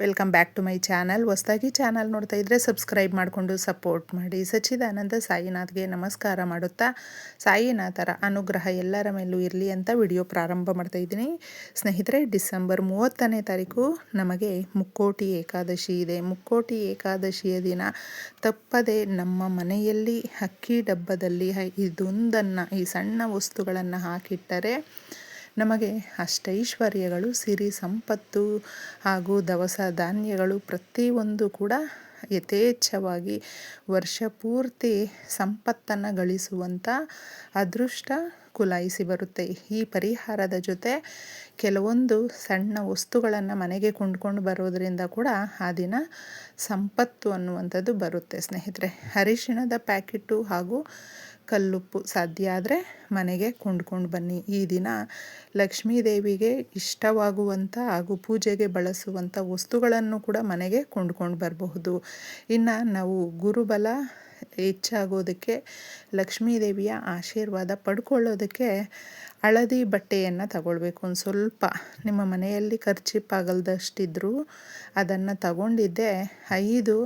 Welcome back to my channel ಹೊಸದಾಗಿ channel ನೋಡ್ತಾ ಇದ್ದರೆ ಸಬ್ಸ್ಕ್ರೈಬ್ ಮಾಡಿಕೊಂಡು ಸಪೋರ್ಟ್ ಮಾಡಿ. ಸಚ್ಚಿದಾನಂದ ಸಾಯಿನಾಥ್ಗೆ ನಮಸ್ಕಾರ ಮಾಡುತ್ತಾ, ಸಾಯಿನಾಥರ ಅನುಗ್ರಹ ಎಲ್ಲರ ಮೇಲೂ ಇರಲಿ ಅಂತ ವಿಡಿಯೋ ಪ್ರಾರಂಭ ಮಾಡ್ತಾ ಇದ್ದೀನಿ. ಸ್ನೇಹಿತರೆ, ಡಿಸೆಂಬರ್ ಮೂವತ್ತನೇ ತಾರೀಕು ನಮಗೆ ಮುಕ್ಕೋಟಿ ಏಕಾದಶಿ ಇದೆ. ಮುಕ್ಕೋಟಿ ಏಕಾದಶಿಯ ದಿನ ತಪ್ಪದೆ ನಮ್ಮ ಮನೆಯಲ್ಲಿ ಅಕ್ಕಿ ಡಬ್ಬದಲ್ಲಿ ಇದೊಂದನ್ನು, ಈ ಸಣ್ಣ ವಸ್ತುಗಳನ್ನು ಹಾಕಿಟ್ಟರೆ ನಮಗೆ ಅಷ್ಟೈಶ್ವರ್ಯಗಳು, ಸಿರಿ ಸಂಪತ್ತು ಹಾಗೂ ದವಸ ಧಾನ್ಯಗಳು ಪ್ರತಿಯೊಂದು ಕೂಡ ಯಥೇಚ್ಛವಾಗಿ ವರ್ಷ ಪೂರ್ತಿ ಸಂಪತ್ತನ್ನು ಗಳಿಸುವಂಥ ಅದೃಷ್ಟ ಕುಲಾಯಿಸಿ ಬರುತ್ತೆ. ಈ ಪರಿಹಾರದ ಜೊತೆ ಕೆಲವೊಂದು ಸಣ್ಣ ವಸ್ತುಗಳನ್ನು ಮನೆಗೆ ಕೊಂಡ್ಕೊಂಡು ಬರೋದರಿಂದ ಕೂಡ ಆ ದಿನ ಸಂಪತ್ತು ಅನ್ನುವಂಥದ್ದು ಬರುತ್ತೆ ಸ್ನೇಹಿತರೆ. ಅರಿಶಿಣದ ಪ್ಯಾಕೆಟು ಹಾಗೂ ಕಲ್ಲುಪ್ಪು ಸಾಧ್ಯ ಆದರೆ ಮನೆಗೆ ಕೊಂಡ್ಕೊಂಡು ಬನ್ನಿ. ಈ ದಿನ ಲಕ್ಷ್ಮೀ ದೇವಿಗೆ ಇಷ್ಟವಾಗುವಂಥ ಹಾಗೂ ಪೂಜೆಗೆ ಬಳಸುವಂಥ ವಸ್ತುಗಳನ್ನು ಕೂಡ ಮನೆಗೆ ಕೊಂಡ್ಕೊಂಡು ಬರಬಹುದು. ಇನ್ನು ನಾವು ಗುರುಬಲ ಹೆಚ್ಚಾಗೋದಕ್ಕೆ ಲಕ್ಷ್ಮೀ ದೇವಿಯ ಆಶೀರ್ವಾದ ಪಡ್ಕೊಳ್ಳೋದಕ್ಕೆ ಹಳದಿ ಬಟ್ಟೆಯನ್ನು ತಗೊಳ್ಬೇಕು. ಒಂದು ಸ್ವಲ್ಪ ನಿಮ್ಮ ಮನೆಯಲ್ಲಿ ಖರ್ಚಿಪ್ಪಾಗಲ್ದಷ್ಟಿದ್ರೂ ಅದನ್ನು ತಗೊಂಡಿದ್ದೆ ಐದು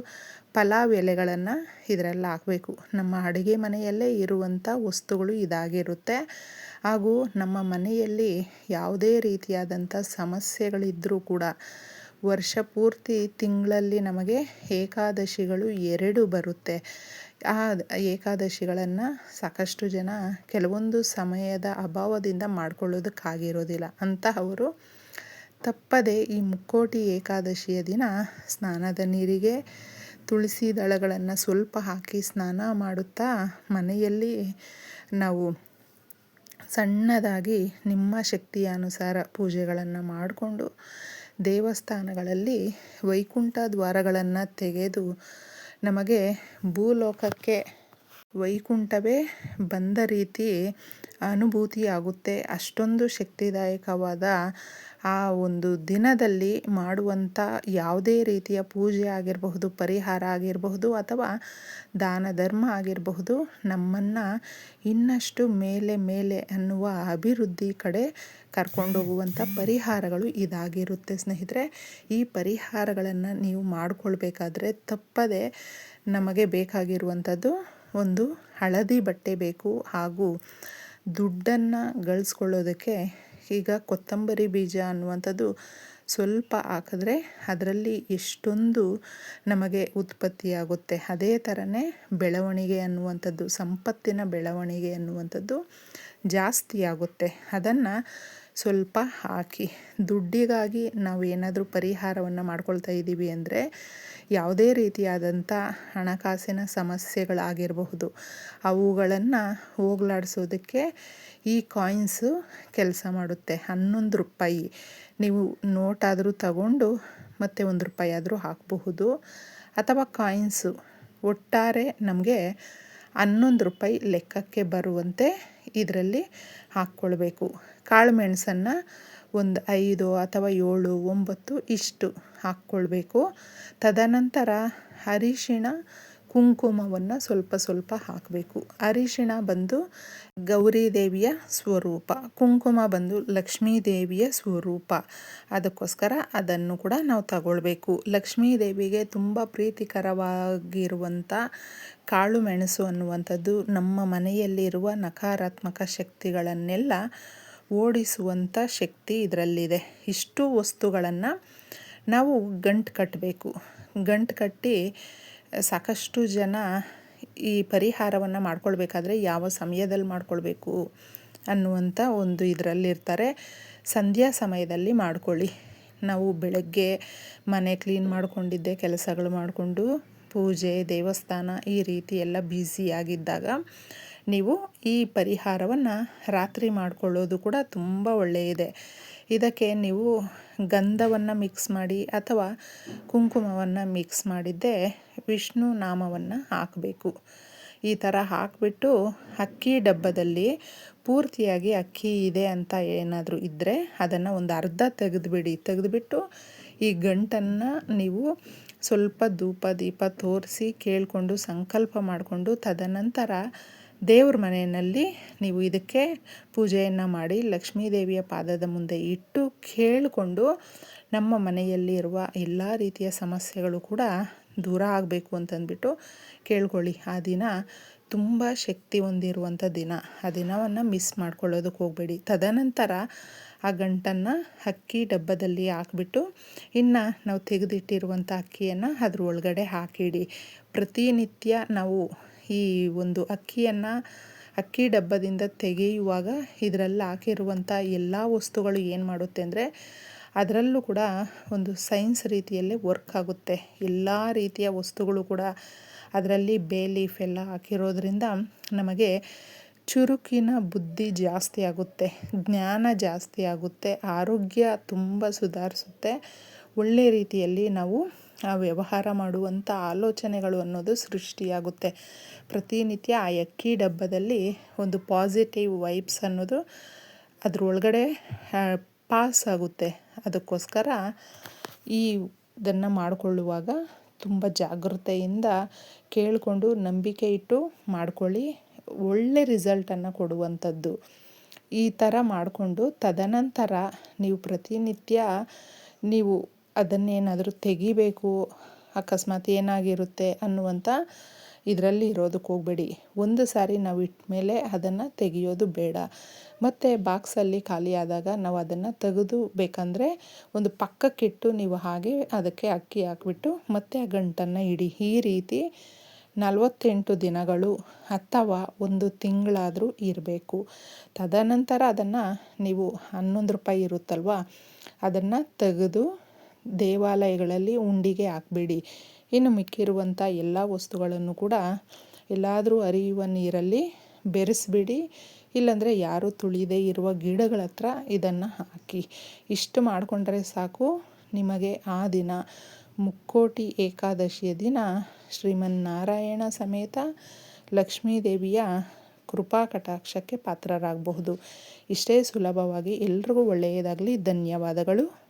ಪಲಾವ್ ಎಲೆಗಳನ್ನು ಇದರಲ್ಲಿ ಹಾಕಬೇಕು. ನಮ್ಮ ಅಡುಗೆ ಮನೆಯಲ್ಲೇ ಇರುವಂಥ ವಸ್ತುಗಳು ಇದಾಗಿರುತ್ತೆ. ಹಾಗೂ ನಮ್ಮ ಮನೆಯಲ್ಲಿ ಯಾವುದೇ ರೀತಿಯಾದಂಥ ಸಮಸ್ಯೆಗಳಿದ್ದರೂ ಕೂಡ ವರ್ಷ ಪೂರ್ತಿ ತಿಂಗಳಲ್ಲಿ ನಮಗೆ ಏಕಾದಶಿಗಳು ಎರಡು ಬರುತ್ತೆ. ಆ ಏಕಾದಶಿಗಳನ್ನು ಸಾಕಷ್ಟು ಜನ ಕೆಲವೊಂದು ಸಮಯದ ಅಭಾವದಿಂದ ಮಾಡ್ಕೊಳ್ಳೋದಕ್ಕಾಗಿರೋದಿಲ್ಲ. ಅಂತಹವರು ತಪ್ಪದೆ ಈ ಮುಕ್ಕೋಟಿ ಏಕಾದಶಿಯ ದಿನ ಸ್ನಾನದ ನೀರಿಗೆ ತುಳಸಿ ದಳಗಳನ್ನು ಸ್ವಲ್ಪ ಹಾಕಿ ಸ್ನಾನ ಮಾಡುತ್ತಾ ಮನೆಯಲ್ಲಿ ನಾವು ಸಣ್ಣದಾಗಿ ನಿಮ್ಮ ಶಕ್ತಿಯ ಅನುಸಾರ ಪೂಜೆಗಳನ್ನು ಮಾಡಿಕೊಂಡು ದೇವಸ್ಥಾನಗಳಲ್ಲಿ ವೈಕುಂಠ ದ್ವಾರಗಳನ್ನು ತೆಗೆದು ನಮಗೆ ಭೂಲೋಕಕ್ಕೆ ವೈಕುಂಠವೇ ಬಂದ ರೀತಿ ಅನುಭೂತಿಯಾಗುತ್ತೆ. ಅಷ್ಟೊಂದು ಶಕ್ತಿದಾಯಕವಾದ ಆ ಒಂದು ದಿನದಲ್ಲಿ ಮಾಡುವಂಥ ಯಾವುದೇ ರೀತಿಯ ಪೂಜೆ ಆಗಿರಬಹುದು, ಪರಿಹಾರ ಆಗಿರಬಹುದು ಅಥವಾ ದಾನ ಧರ್ಮ ಆಗಿರಬಹುದು, ನಮ್ಮನ್ನು ಇನ್ನಷ್ಟು ಮೇಲೆ ಮೇಲೆ ಅನ್ನುವ ಅಭಿವೃದ್ಧಿ ಕಡೆ ಕರ್ಕೊಂಡೋಗುವಂಥ ಪರಿಹಾರಗಳು ಇದಾಗಿರುತ್ತೆ. ಸ್ನೇಹಿತರೆ, ಈ ಪರಿಹಾರಗಳನ್ನು ನೀವು ಮಾಡಿಕೊಳ್ಬೇಕಾದ್ರೆ ತಪ್ಪದೆ ನಮಗೆ ಬೇಕಾಗಿರುವಂಥದ್ದು ಒಂದು ಹಳದಿ ಬಟ್ಟೆ ಬೇಕು ಹಾಗೂ ದುಡ್ಡನ್ನು ಗಳಿಸ್ಕೊಳ್ಳೋದಕ್ಕೆ ಈಗ ಕೊತ್ತಂಬರಿ ಬೀಜ ಅನ್ನುವಂಥದ್ದು ಸ್ವಲ್ಪ ಹಾಕಿದ್ರೆ ಅದರಲ್ಲಿ ಎಷ್ಟೊಂದು ನಮಗೆ ಉತ್ಪತ್ತಿಯಾಗುತ್ತೆ. ಅದೇ ಥರನೇ ಬೆಳವಣಿಗೆ ಅನ್ನುವಂಥದ್ದು, ಸಂಪತ್ತಿನ ಬೆಳವಣಿಗೆ ಅನ್ನುವಂಥದ್ದು ಜಾಸ್ತಿ ಆಗುತ್ತೆ. ಅದನ್ನು ಸ್ವಲ್ಪ ಹಾಕಿ. ದುಡ್ಡಿಗಾಗಿ ನಾವು ಏನಾದರೂ ಪರಿಹಾರವನ್ನು ಮಾಡ್ಕೊಳ್ತಾ ಇದ್ದೀವಿ ಅಂದರೆ ಯಾವುದೇ ರೀತಿಯಾದಂಥ ಹಣಕಾಸಿನ ಸಮಸ್ಯೆಗಳಾಗಿರಬಹುದು. ಅವುಗಳನ್ನು ಹೋಗಲಾಡಿಸೋದಕ್ಕೆ ಈ ಕಾಯಿನ್ಸು ಕೆಲಸ ಮಾಡುತ್ತೆ. ಹನ್ನೊಂದು ರೂಪಾಯಿ. ನೀವು ನೋಟಾದರೂ ತಗೊಂಡು ಮತ್ತೆ ಒಂದು ರೂಪಾಯಿ ಆದರೂ ಹಾಕಬಹುದು. ಅಥವಾ ಕಾಯಿನ್ಸು ಒಟ್ಟಾರೆ ನಮಗೆ ಹನ್ನೊಂದು ರೂಪಾಯಿ ಲೆಕ್ಕಕ್ಕೆ ಬರುವಂತೆ ಇದರಲ್ಲಿ ಹಾಕ್ಕೊಳ್ಬೇಕು. ಕಾಳು ಮೆಣಸನ್ನು ಒಂದು ಐದು ಅಥವಾ ಏಳು, ಒಂಬತ್ತು ಇಷ್ಟು ಹಾಕ್ಕೊಳ್ಬೇಕು. ತದನಂತರ ಅರಿಶಿಣ ಕುಂಕುಮವನ್ನು ಸ್ವಲ್ಪ ಸ್ವಲ್ಪ ಹಾಕಬೇಕು. ಅರಿಶಿಣ ಬಂದು ಗೌರಿ ದೇವಿಯ ಸ್ವರೂಪ, ಕುಂಕುಮ ಬಂದು ಲಕ್ಷ್ಮೀ ದೇವಿಯ ಸ್ವರೂಪ. ಅದಕ್ಕೋಸ್ಕರ ಅದನ್ನು ಕೂಡ ನಾವು ತಗೊಳ್ಬೇಕು. ಲಕ್ಷ್ಮೀ ದೇವಿಗೆ ತುಂಬ ಪ್ರೀತಿಕರವಾಗಿರುವಂಥ ಕಾಳು ಮೆಣಸು ಅನ್ನುವಂಥದ್ದು ನಮ್ಮ ಮನೆಯಲ್ಲಿರುವ ನಕಾರಾತ್ಮಕ ಶಕ್ತಿಗಳನ್ನೆಲ್ಲ ಓಡಿಸುವಂಥ ಶಕ್ತಿ ಇದರಲ್ಲಿದೆ. ಇಷ್ಟು ವಸ್ತುಗಳನ್ನು ನಾವು ಗಂಟು ಕಟ್ಟಬೇಕು ಗಂಟು ಕಟ್ಟಿ ಸಾಕಷ್ಟು ಜನ ಈ ಪರಿಹಾರವನ್ನು ಮಾಡ್ಕೊಳ್ಬೇಕಾದ್ರೆ ಯಾವ ಸಮಯದಲ್ಲಿ ಮಾಡ್ಕೊಳ್ಬೇಕು ಅನ್ನುವಂಥ ಒಂದು ಇದರಲ್ಲಿರ್ತಾರೆ. ಸಂಧ್ಯಾ ಸಮಯದಲ್ಲಿ ಮಾಡ್ಕೊಳ್ಳಿ. ನಾವು ಬೆಳಗ್ಗೆ ಮನೆ ಕ್ಲೀನ್ ಮಾಡಿಕೊಂಡಿದ್ದೆ, ಕೆಲಸಗಳು ಮಾಡಿಕೊಂಡು ಪೂಜೆ, ದೇವಸ್ಥಾನ ಈ ರೀತಿ ಎಲ್ಲ ಬ್ಯುಸಿಯಾಗಿದ್ದಾಗ ನೀವು ಈ ಪರಿಹಾರವನ್ನು ರಾತ್ರಿ ಮಾಡಿಕೊಳ್ಳೋದು ಕೂಡ ತುಂಬ ಒಳ್ಳೆಯದೆ. ಇದಕ್ಕೆ ನೀವು ಗಂಧವನ್ನು ಮಿಕ್ಸ್ ಮಾಡಿ ಅಥವಾ ಕುಂಕುಮವನ್ನು ಮಿಕ್ಸ್ ಮಾಡಿದ್ದೆ ವಿಷ್ಣು ನಾಮವನ್ನು ಹಾಕಬೇಕು. ಈ ಥರ ಹಾಕಿಬಿಟ್ಟು ಅಕ್ಕಿ ಡಬ್ಬದಲ್ಲಿ ಪೂರ್ತಿಯಾಗಿ ಅಕ್ಕಿ ಇದೆ ಅಂತ ಏನಾದರೂ ಇದ್ದರೆ ಅದನ್ನು ಒಂದು ಅರ್ಧ ತೆಗೆದುಬಿಡಿ. ತೆಗೆದುಬಿಟ್ಟು ಈ ಗಂಟನ್ನು ನೀವು ಸ್ವಲ್ಪ ಧೂಪ ದೀಪ ತೋರಿಸಿ ಕೇಳಿಕೊಂಡು ಸಂಕಲ್ಪ ಮಾಡಿಕೊಂಡು ತದನಂತರ ದೇವ್ರ ಮನೆಯಲ್ಲಿ ನೀವು ಇದಕ್ಕೆ ಪೂಜೆಯನ್ನು ಮಾಡಿ ಲಕ್ಷ್ಮೀ ದೇವಿಯ ಪಾದದ ಮುಂದೆ ಇಟ್ಟು ಕೇಳಿಕೊಂಡು ನಮ್ಮ ಮನೆಯಲ್ಲಿರುವ ಎಲ್ಲ ರೀತಿಯ ಸಮಸ್ಯೆಗಳು ಕೂಡ ದೂರ ಆಗಬೇಕು ಅಂತಂದ್ಬಿಟ್ಟು ಕೇಳ್ಕೊಳ್ಳಿ. ಆ ದಿನ ತುಂಬ ಶಕ್ತಿ ಹೊಂದಿರುವಂಥ ದಿನ. ಆ ದಿನವನ್ನು ಮಿಸ್ ಮಾಡ್ಕೊಳ್ಳೋದಕ್ಕೆ ಹೋಗಬೇಡಿ. ತದನಂತರ ಆ ಗಂಟನ್ನು ಅಕ್ಕಿ ಡಬ್ಬದಲ್ಲಿ ಹಾಕ್ಬಿಟ್ಟು ಇನ್ನು ನಾವು ತೆಗೆದಿಟ್ಟಿರುವಂಥ ಅಕ್ಕಿಯನ್ನು ಅದ್ರ ಒಳಗಡೆ ಹಾಕಿಡಿ. ಪ್ರತಿನಿತ್ಯ ನಾವು ಈ ಒಂದು ಅಕ್ಕಿಯನ್ನು ಅಕ್ಕಿ ಡಬ್ಬದಿಂದ ತೆಗೆಯುವಾಗ ಇದರಲ್ಲಿ ಹಾಕಿರುವಂಥ ಎಲ್ಲ ವಸ್ತುಗಳು ಏನು ಮಾಡುತ್ತೆ ಅಂದರೆ ಅದರಲ್ಲೂ ಕೂಡ ಒಂದು ಸೈನ್ಸ್ ರೀತಿಯಲ್ಲೇ ವರ್ಕ್ ಆಗುತ್ತೆ. ಎಲ್ಲ ರೀತಿಯ ವಸ್ತುಗಳು ಕೂಡ ಅದರಲ್ಲಿ ಬೇ ಲೀಫ್ ಎಲ್ಲ ಹಾಕಿರೋದ್ರಿಂದ ನಮಗೆ ಚುರುಕಿನ ಬುದ್ಧಿ ಜಾಸ್ತಿ ಆಗುತ್ತೆ, ಜ್ಞಾನ ಜಾಸ್ತಿ ಆಗುತ್ತೆ, ಆರೋಗ್ಯ ತುಂಬ ಸುಧಾರಿಸುತ್ತೆ. ಒಳ್ಳೆ ರೀತಿಯಲ್ಲಿ ನಾವು ವ್ಯವಹಾರ ಮಾಡುವಂಥ ಆಲೋಚನೆಗಳು ಅನ್ನೋದು ಸೃಷ್ಟಿಯಾಗುತ್ತೆ. ಪ್ರತಿನಿತ್ಯ ಆ ಅಕ್ಕಿ ಡಬ್ಬದಲ್ಲಿ ಒಂದು ಪಾಸಿಟಿವ್ ವೈಬ್ಸ್ ಅನ್ನೋದು ಅದರೊಳಗಡೆ ಪಾಸ್ ಆಗುತ್ತೆ. ಅದಕ್ಕೋಸ್ಕರ ಈ ಇದನ್ನು ಮಾಡಿಕೊಳ್ಳುವಾಗ ತುಂಬ ಜಾಗೃತೆಯಿಂದ ಕೇಳಿಕೊಂಡು ನಂಬಿಕೆ ಇಟ್ಟು ಮಾಡಿಕೊಳ್ಳಿ. ಒಳ್ಳೆ ರಿಸಲ್ಟನ್ನು ಕೊಡುವಂಥದ್ದು. ಈ ಥರ ಮಾಡಿಕೊಂಡು ತದನಂತರ ನೀವು ಪ್ರತಿನಿತ್ಯ ನೀವು ಅದನ್ನೇನಾದರೂ ತೆಗಿಬೇಕು, ಅಕಸ್ಮಾತ್ ಏನಾಗಿರುತ್ತೆ ಅನ್ನುವಂಥ ಇದರಲ್ಲಿ ಇರೋದಕ್ಕೆ ಹೋಗಬೇಡಿ. ಒಂದು ಸಾರಿ ನಾವು ಇಟ್ಟ ಮೇಲೆ ಅದನ್ನು ತೆಗೆಯೋದು ಬೇಡ. ಮತ್ತು ಬಾಕ್ಸಲ್ಲಿ ಖಾಲಿಯಾದಾಗ ನಾವು ಅದನ್ನು ತೆಗೆದು ಬೇಕಂದರೆ ಒಂದು ಪಕ್ಕಕ್ಕಿಟ್ಟು ನೀವು ಹಾಗೆ ಅದಕ್ಕೆ ಅಕ್ಕಿ ಹಾಕ್ಬಿಟ್ಟು ಮತ್ತೆ ಆ ಗಂಟನ್ನು ಇಡಿ. ಈ ರೀತಿ ನಲವತ್ತೆಂಟು ದಿನಗಳು ಅಥವಾ ಒಂದು ತಿಂಗಳಾದರೂ ಇರಬೇಕು. ತದನಂತರ ಅದನ್ನು ನೀವು ಹನ್ನೊಂದು ರೂಪಾಯಿ ಇರುತ್ತಲ್ವ, ಅದನ್ನು ತೆಗೆದು ದೇವಾಲಯಗಳಲ್ಲಿ ಉಂಡಿಗೆ ಹಾಕ್ಬೇಡಿ. ಇನ್ನು ಮಿಕ್ಕಿರುವಂಥ ಎಲ್ಲ ವಸ್ತುಗಳನ್ನು ಕೂಡ ಎಲ್ಲಾದರೂ ಹರಿಯುವ ನೀರಲ್ಲಿ ಬೆರೆಸ್ಬಿಡಿ. ಇಲ್ಲಾಂದರೆ ಯಾರೂ ತುಳಿದೇ ಇರುವ ಗಿಡಗಳ ಹತ್ರ ಇದನ್ನು ಹಾಕಿ. ಇಷ್ಟು ಮಾಡಿಕೊಂಡ್ರೆ ಸಾಕು. ನಿಮಗೆ ಆ ದಿನ ಮುಕ್ಕೋಟಿ ಏಕಾದಶಿಯ ದಿನ ಶ್ರೀಮನ್ನಾರಾಯಣ ಸಮೇತ ಲಕ್ಷ್ಮೀದೇವಿಯ ಕೃಪಾ ಕಟಾಕ್ಷಕ್ಕೆ ಪಾತ್ರರಾಗಬಹುದು. ಇಷ್ಟೇ ಸುಲಭವಾಗಿ ಎಲ್ರಿಗೂ ಒಳ್ಳೆಯದಾಗಲಿ. ಧನ್ಯವಾದಗಳು.